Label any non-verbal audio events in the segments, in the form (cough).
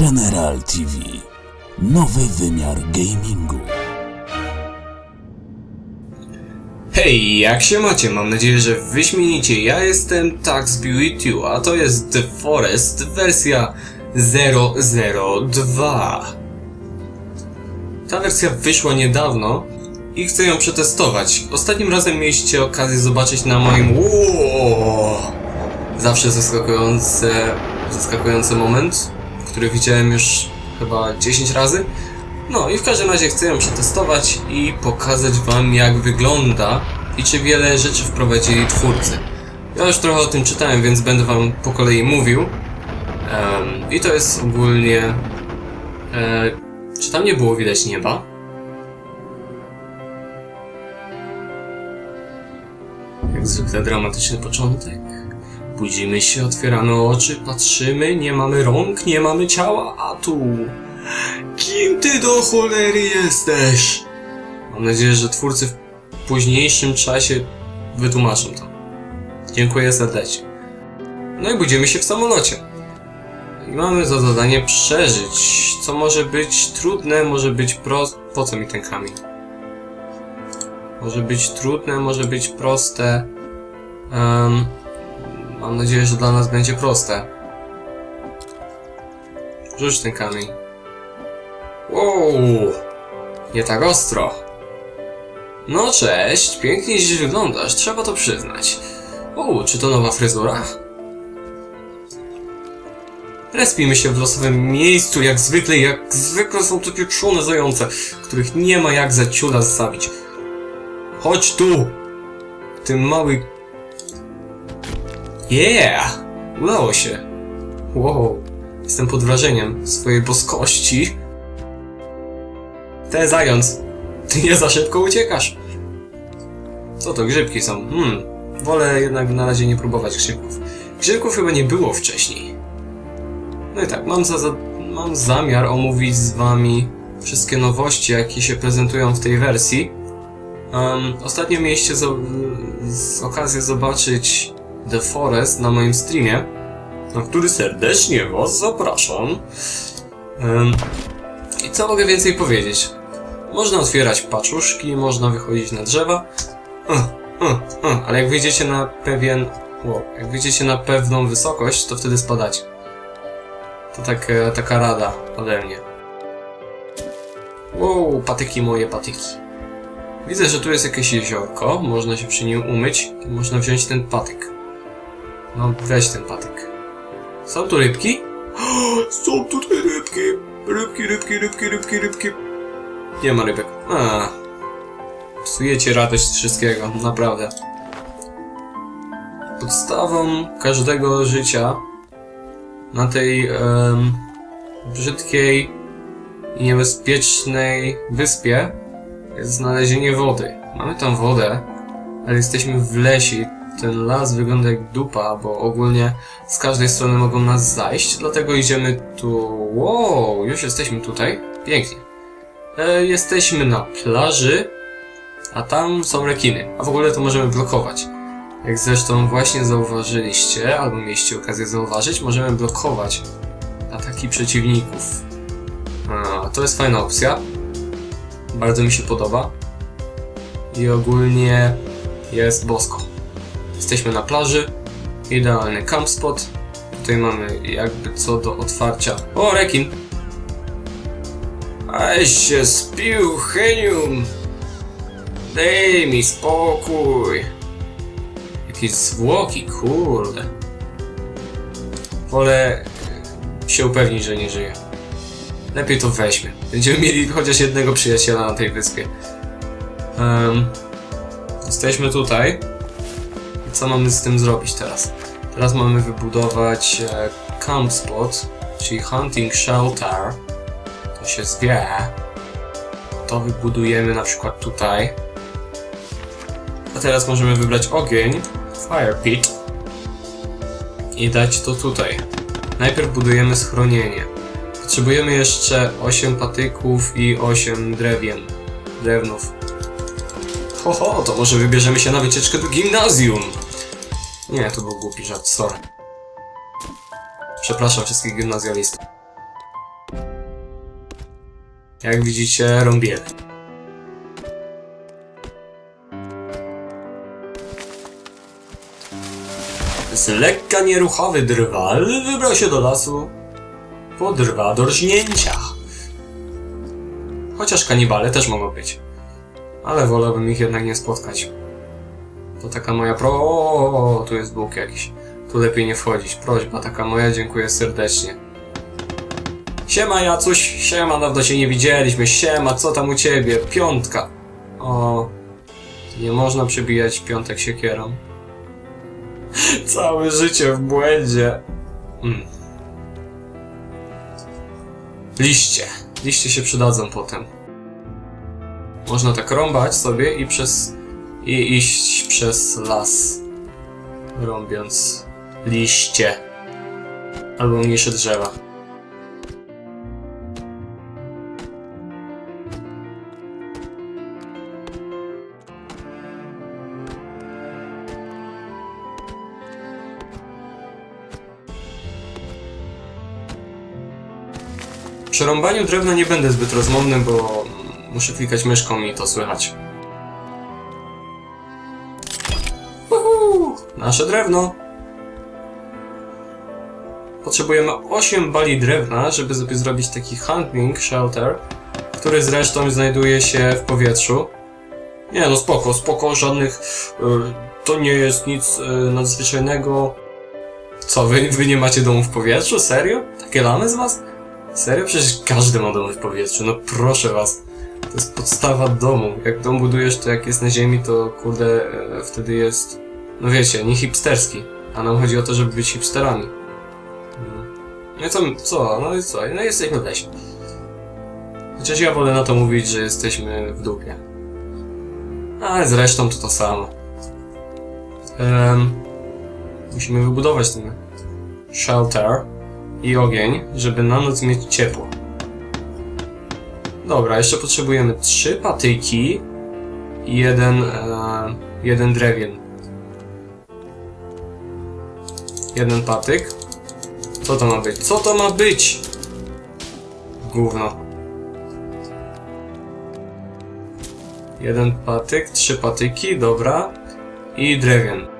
General TV. Nowy wymiar gamingu. Hej, jak się macie? Mam nadzieję, że wyśmienicie. Ja jestem Tax Beauty, a to jest The Forest wersja 002. Ta wersja wyszła niedawno i chcę ją przetestować. Ostatnim razem mieliście okazję zobaczyć na moim Ło! zawsze zaskakujący, zaskakujący moment, który widziałem już chyba 10 razy. No i w każdym razie chcę ją przetestować i pokazać wam jak wygląda i czy wiele rzeczy wprowadzili twórcy. Ja już trochę o tym czytałem, więc będę wam po kolei mówił. Em, I to jest ogólnie... E, czy tam nie było widać nieba? Jak zwykle dramatyczny początek. Budzimy się, otwieramy oczy, patrzymy, nie mamy rąk, nie mamy ciała, a tu... Kim ty do cholery jesteś? Mam nadzieję, że twórcy w późniejszym czasie wytłumaczą to. Dziękuję serdecznie. No i budzimy się w samolocie. I mamy za zadanie przeżyć, co może być trudne, może być proste. Po co mi ten kamień? Może być trudne, może być proste. Em, mam nadzieję, że dla nas będzie proste. Rzuć ten kamień. Wow, nie tak ostro. No cześć, pięknie dziś wyglądasz, trzeba to przyznać. O, czy to nowa fryzura? Respimy się w losowym miejscu, jak zwykle, jak zwykle są to pieprzone zające, których nie ma jak za ciula zabić. Chodź tu! Ty mały... Yeah! Udało się. Wow, jestem pod wrażeniem swojej boskości. Te zając, ty nie za szybko uciekasz. Co to, grzybki są? Hmm, wolę jednak na razie nie próbować grzybków. Grzybków chyba nie było wcześniej. No i tak, mam, za, za, mam zamiar omówić z wami wszystkie nowości, jakie się prezentują w tej wersji. Um, ostatnio mieliście z, z okazję zobaczyć The Forest na moim streamie, na który serdecznie was zapraszam. Um, I co mogę więcej powiedzieć? Można otwierać paczuszki, można wychodzić na drzewa. Uh, uh, uh, ale jak wyjdziecie na pewien. Wow, jak wyjdziecie na pewną wysokość, to wtedy spadacie. To tak, e, taka rada ode mnie. Wow, patyki moje patyki. Widzę, że tu jest jakieś jeziorko, można się przy nim umyć można wziąć ten patyk. No, weź ten patyk. Są tu rybki? (gasps) Są tutaj rybki! Rybki, rybki, rybki, rybki, rybki. Nie ma rybek. A. Psujecie radość z wszystkiego, naprawdę. Podstawą każdego życia na tej em, brzydkiej i niebezpiecznej wyspie jest znalezienie wody. Mamy tam wodę, ale jesteśmy w lesie. Ten las wygląda jak dupa, bo ogólnie z każdej strony mogą nas zajść, dlatego idziemy tu. Wow, już jesteśmy tutaj. Pięknie. E, jesteśmy na plaży, a tam są rekiny. A w ogóle to możemy blokować. Jak zresztą właśnie zauważyliście, albo mieliście okazję zauważyć, możemy blokować ataki przeciwników. A, to jest fajna opcja. Bardzo mi się podoba. I ogólnie jest bosko. Jesteśmy na plaży. Idealny camp spot. Tutaj mamy jakby co do otwarcia. O, rekin! Aś się spił, Henium! Daj mi spokój! Jakieś zwłoki, kurde. Wolę się upewnić, że nie żyje. Lepiej to weźmy. Będziemy mieli chociaż jednego przyjaciela na tej wyspie. Em, jesteśmy tutaj. Co mamy z tym zrobić teraz? Teraz mamy wybudować e, camp spot, czyli hunting shelter. To się zwie. To wybudujemy na przykład tutaj. A teraz możemy wybrać ogień, fire pit i dać to tutaj. Najpierw budujemy schronienie. Potrzebujemy jeszcze 8 patyków i 8 drewien. Drewnów. Ho, ho, to może wybierzemy się na wycieczkę do gimnazjum. Nie, to był głupi żart, sorry. Przepraszam wszystkich gimnazjalistów. Jak widzicie, rąbiemy. Z lekka nieruchowy drwal wybrał się do lasu po drwa do rżnięcia. Chociaż kanibale też mogą być. Ale wolałbym ich jednak nie spotkać. To taka moja pro... O, tu jest Bóg jakiś. Tu lepiej nie wchodzić. Prośba taka moja, dziękuję serdecznie. Siema Jacuś, siema, dawno się nie widzieliśmy, siema, co tam u ciebie? Piątka. O, nie można przybijać piątek siekierą. (laughs) Całe życie w błędzie. Mm. Liście. Liście się przydadzą potem. Można tak rąbać sobie i przez... i iść przez las. Rąbiąc liście. Albo mniejsze drzewa. Przy rąbaniu drewna nie będę zbyt rozmowny, bo muszę klikać myszką i to słychać. Nasze drewno. Potrzebujemy 8 bali drewna, żeby sobie zrobić taki hunting shelter, który zresztą znajduje się w powietrzu. Nie no spoko, spoko, żadnych... y, to nie jest nic y, nadzwyczajnego. Co, wy, wy nie macie domu w powietrzu? Serio? Takie lamy z was? Serio? Przecież każdy ma dom w powietrzu, no proszę was. To jest podstawa domu. Jak dom budujesz, to jak jest na ziemi, to kurde, e, wtedy jest, no wiecie, nie hipsterski. A nam chodzi o to, żeby być hipsterami. No. I co, co? No i co? No jesteśmy w lesie. Chociaż ja wolę na to mówić, że jesteśmy w dupie. Ale zresztą to to samo. Em, musimy wybudować ten shelter i ogień, żeby na noc mieć ciepło. Dobra, jeszcze potrzebujemy trzy patyki i jeden, e, jeden drewien. Jeden patyk. Co to ma być? Co to ma być? Gówno. Jeden patyk, trzy patyki, dobra. I drewien.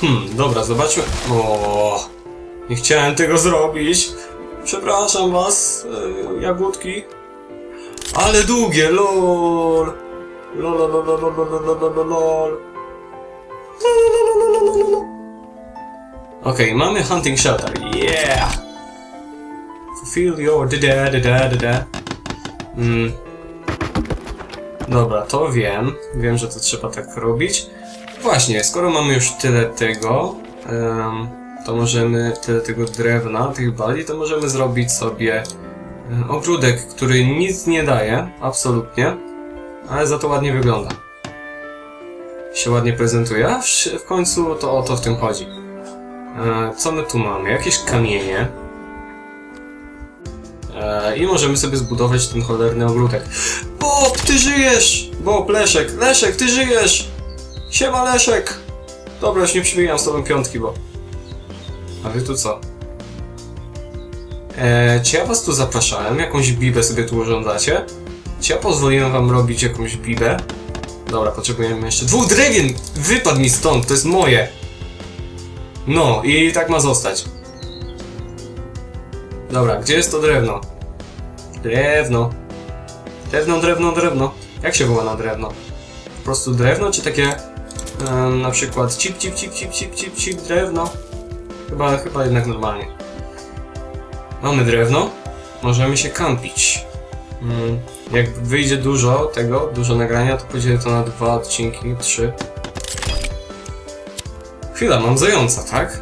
Hmm, dobra, zobaczmy. O, nie chciałem tego zrobić. Przepraszam was, e, jagódki. Ale długie, lol. Lol, lol, lol, lol, lol, lol, lol, lol, lol. Okej, mamy hunting shelter. Yeah! Fulfill your da da da da da da. Mm. Dobra, to wiem. Wiem, że to trzeba tak robić. Właśnie, skoro mamy już tyle tego, em, to możemy, tyle tego drewna, tych bali, to możemy zrobić sobie ogródek, który nic nie daje, absolutnie, ale za to ładnie wygląda. Się ładnie prezentuje, a w, w końcu to o to w tym chodzi. E, co my tu mamy? Jakieś kamienie. E, I możemy sobie zbudować ten cholerny ogródek. Bob, ty żyjesz! Bob, Leszek, Leszek, ty żyjesz! Siema Leszek! Dobra, już nie przybijam z tobą piątki, bo... A wy tu co? Eee, czy ja was tu zapraszałem? Jakąś bibę sobie tu urządzacie? Czy ja pozwoliłem wam robić jakąś bibę? Dobra, potrzebujemy jeszcze... Dwóch drewien! Wypadł mi stąd, to jest moje! No, i tak ma zostać. Dobra, gdzie jest to drewno? Drewno. Drewno, drewno, drewno. Jak się woła na drewno? Po prostu drewno, czy takie na przykład cip, cip, cip, cip, cip, cip, cip, drewno? Chyba, chyba jednak normalnie. Mamy drewno, możemy się kampić. Mm, jak wyjdzie dużo tego, dużo nagrania, to podzielę to na dwa odcinki, trzy. Chwila, mam zająca, tak?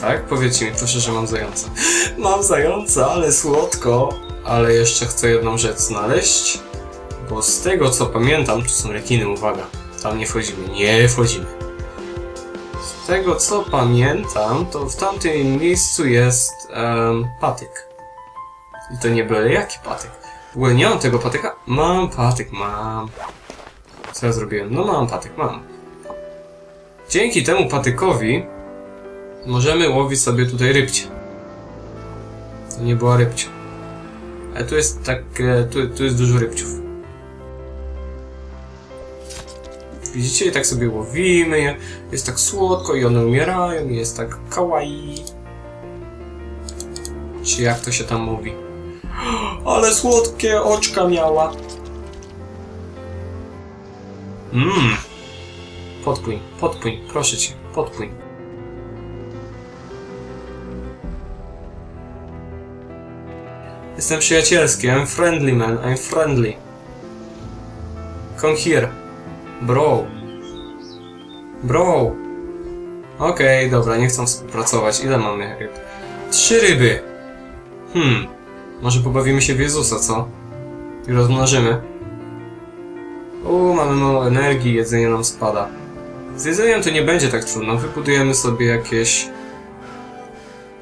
Tak? Powiedzcie mi proszę, że mam zająca. (laughs) Mam zająca, ale słodko. Ale jeszcze chcę jedną rzecz znaleźć. Bo z tego co pamiętam, tu są rekiny, uwaga. Tam nie wchodzimy, nie wchodzimy. Z tego co pamiętam, to w tamtym miejscu jest em, patyk. I to nie byle jaki patyk. W ogóle nie mam tego patyka. Mam patyk, mam. Co ja zrobiłem? No mam patyk, mam. Dzięki temu patykowi możemy łowić sobie tutaj rybcie. To nie była rybcia. Ale tu jest tak, e, tu, tu jest dużo rybciów. Widzicie? I tak sobie łowimy je. Jest tak słodko i one umierają. i Jest tak kawaii. Czy jak to się tam mówi? (gasps) Ale słodkie oczka miała. Mmm. Podpłyń, podpłyń, proszę cię, podpłyń. Jestem przyjacielski, I'm friendly man, I'm friendly. Come here. Bro. Bro. Okej, dobra, nie chcą współpracować. Ile mamy ryb? Trzy ryby. Hmm. Może pobawimy się w Jezusa, co? I rozmnożymy. U, mamy mało energii, jedzenie nam spada. Z jedzeniem to nie będzie tak trudno. Wybudujemy sobie jakieś...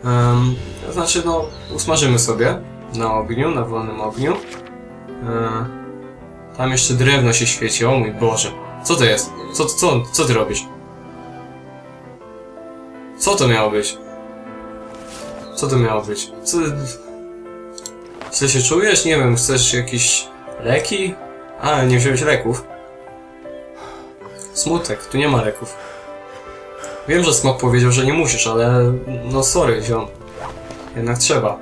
Um, to znaczy, no, usmażymy sobie na ogniu, na wolnym ogniu. E, tam jeszcze drewno się świeci, o mój Boże. Co to jest? Co, co, co ty robisz? Co to miało być? Co to miało być? Co... Się czujesz? Nie wiem, chcesz jakieś leki? A, nie wziąłeś leków. Smutek, tu nie ma leków. Wiem, że Smok powiedział, że nie musisz, ale no sorry, ziom. Jednak trzeba.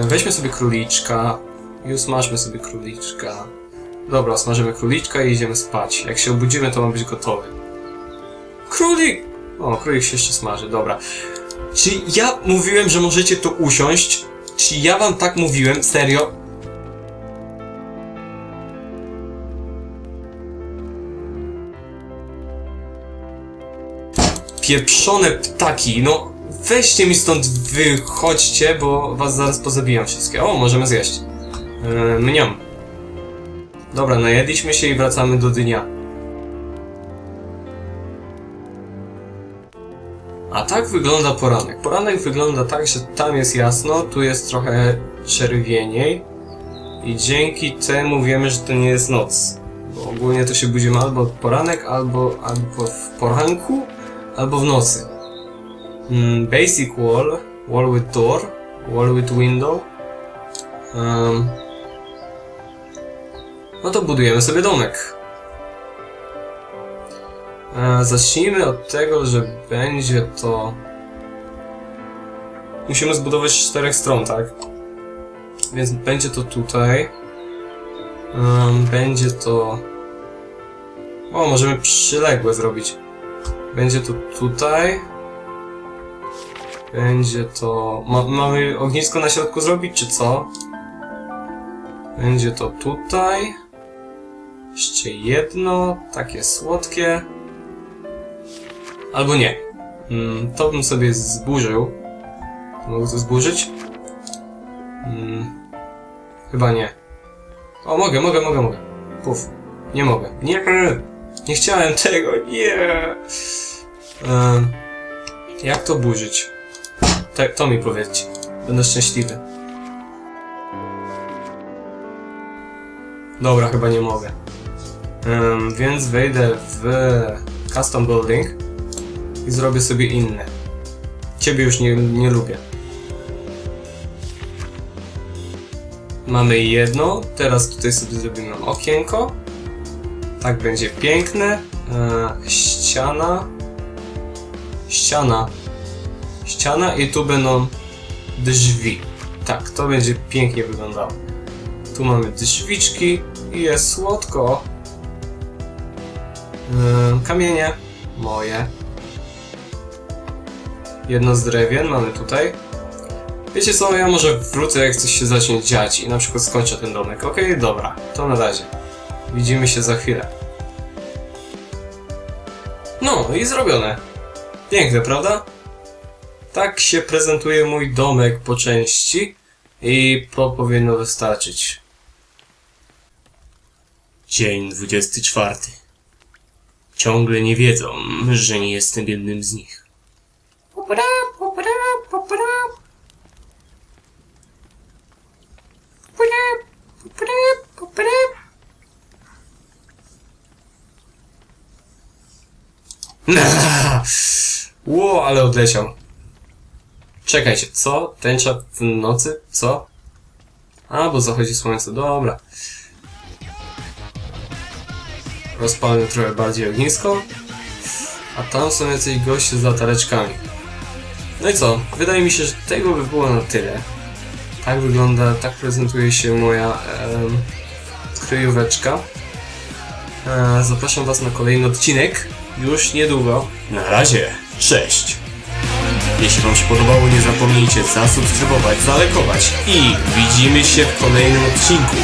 E, Weźmy sobie króliczka i usmażmy sobie króliczka. Dobra, smażymy króliczka i idziemy spać. Jak się obudzimy, to ma być gotowy. Królik! O, królik się jeszcze smaży, dobra. Czy ja mówiłem, że możecie tu usiąść? Czy ja wam tak mówiłem? Serio? Pieprzone ptaki, no weźcie mi stąd wychodźcie, bo was zaraz pozabijam wszystkie. O, możemy zjeść. Yy, mniam. Dobra, najedliśmy się i wracamy do dnia. A tak wygląda poranek. Poranek wygląda tak, że tam jest jasno, tu jest trochę czerwieniej i dzięki temu wiemy, że to nie jest noc. Bo ogólnie to się budzimy albo w poranek, albo, albo w poranku, albo w nocy. Mm, basic wall, wall with door, wall with window. Um, no to budujemy sobie domek. E, zacznijmy od tego, że będzie to... Musimy zbudować z czterech stron, tak? Więc będzie to tutaj. Em, będzie to... O, możemy przyległe zrobić. Będzie to tutaj. Będzie to... Ma, mamy ognisko na środku zrobić, czy co? Będzie to tutaj. Jeszcze jedno, takie słodkie. Albo nie. Mm, to bym sobie zburzył. Mogę to zburzyć? Mm, chyba nie. O, mogę, mogę, mogę, mogę. Puf. Nie mogę. Nie! Nie chciałem (laughs) tego, nie! Em, jak to burzyć? Te, to mi powiedzcie. Będę szczęśliwy. Dobra, chyba nie mogę. Więc wejdę w Custom Building i zrobię sobie inne. Ciebie już nie, nie lubię. Mamy jedno, teraz tutaj sobie zrobimy okienko. Tak będzie piękne. E, ściana. Ściana. Ściana i tu będą drzwi. Tak, to będzie pięknie wyglądało. Tu mamy drzwiczki i jest słodko. E, kamienie moje. Jedno z drewien mamy tutaj. Wiecie co, ja może wrócę jak coś się zacznie dziać i na przykład skończę ten domek. Okej, dobra, to na razie. Widzimy się za chwilę. No i zrobione. Piękne, prawda? Tak się prezentuje mój domek po części i to powinno wystarczyć. Dzień 24. Ciągle nie wiedzą, że nie jestem jednym z nich. Popra, popra, popra. Popra, popra, popra. (laughs) Ło, ale odleciał. Czekajcie, co? Tęcza w nocy? Co? A, bo zachodzi słońce, dobra. Rozpalmy trochę bardziej ognisko. A tam są jacyś goście z latareczkami. No i co? Wydaje mi się, że tego by było na tyle. Tak wygląda, tak prezentuje się moja em, kryjóweczka. E, zapraszam Was na kolejny odcinek. Już niedługo. Na razie, cześć! Jeśli Wam się podobało, nie zapomnijcie zasubskrybować, zalajkować i widzimy się w kolejnym odcinku.